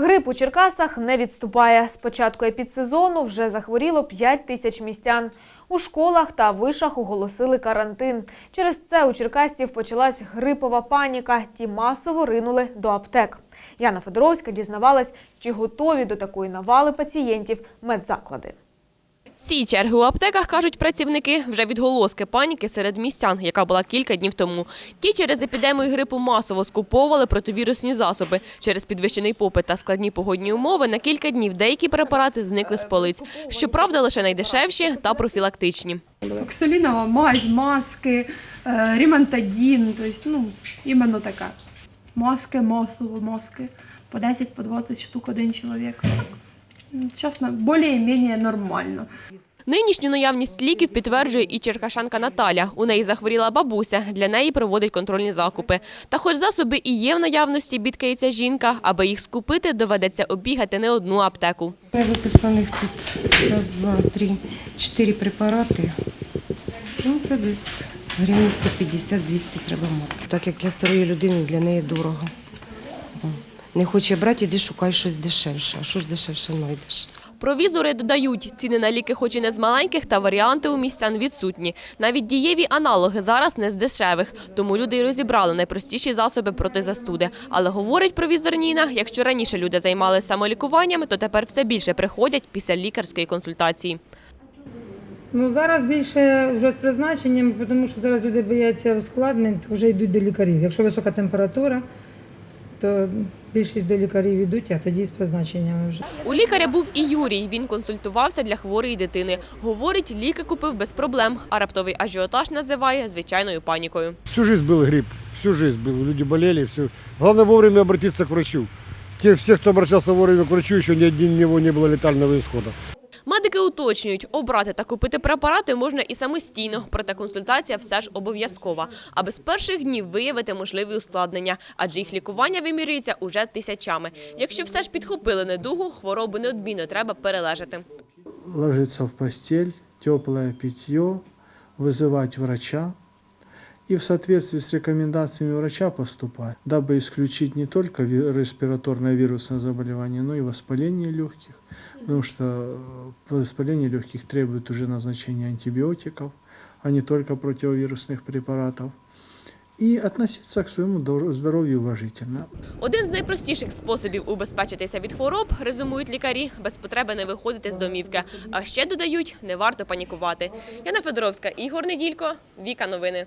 Грип у Черкасах не відступає. З початку епідсезону вже захворіло 5 тисяч містян. У школах та вишах оголосили карантин. Через це у черкасців почалась грипова паніка. Ті масово ринули до аптек. Яна Федоровська дізнавалась, чи готові до такої навали пацієнтів медзаклади. Ці черги у аптеках, кажуть працівники, вже відголоски паніки серед містян, яка була кілька днів тому. Ті через епідемію грипу масово скуповували противірусні засоби. Через підвищений попит та складні погодні умови на кілька днів деякі препарати зникли з полиць. Щоправда, лише найдешевші та профілактичні. Оксалінова мазь, маски, е, ремонтадін, тобто, ну, іменно така. Маски, масло, маски. По 10, по 20 штук один чоловік. Чесно, більш-менш нормально. Нинішню наявність ліків підтверджує і черкашанка Наталя. У неї захворіла бабуся, для неї проводить контрольні закупи. Та хоч засоби і є в наявності, бідкається жінка, аби їх скупити, доведеться обігати не одну аптеку. Виписаних тут раз, два, три, чотири препарати. Ну, це десь гривень 150-200 треба мати. Так як для старої людини для неї дорого. Не хоче брати, іди шукай щось дешевше. А що ж дешевше знайдеш? Провізори додають, ціни на ліки хоч і не з маленьких, та варіанти у містян відсутні. Навіть дієві аналоги зараз не з дешевих, тому люди й розібрали найпростіші засоби проти застуди. Але говорить провізор Ніна, якщо раніше люди займалися самолікуванням, то тепер все більше приходять після лікарської консультації. Ну зараз більше вже з призначенням, тому що зараз люди бояться ускладнень, то вже йдуть до лікарів. Якщо висока температура, то більшість до лікарів йдуть, а тоді з призначеннями вже. У лікаря був і Юрій. Він консультувався для хворої дитини. Говорить, ліки купив без проблем, а раптовий ажіотаж називає звичайною панікою. Всю жизнь был грипп, всю жизнь был. Люди болели, все. Главное вовремя обратиться к врачу. Те, все, кто обращался вовремя к врачу, еще ни один у него не было летального исхода. Медики уточнюють, обрати та купити препарати можна і самостійно, проте консультація все ж обов'язкова, аби з перших днів виявити можливі ускладнення, адже їх лікування вимірюється уже тисячами. Якщо все ж підхопили недугу, хворобу неодмінно треба перележати. ложиться в постель, тепле питье, визивати врача и в соответствии с рекомендациями врача поступать, дабы исключить не только ви- респираторное вирусное заболевание, но и воспаление легких, потому что э, воспаление легких требует уже назначения антибиотиков, а не только противовирусных препаратов. И относиться к своему дор- здоровью уважительно. Один з найпростіших способів убезпечитися від хвороб, резюмують лікарі, без потреби не виходити з домівки. А ще додають, не варто панікувати. Яна Федоровська, Ігор Неділько, Віка Новини.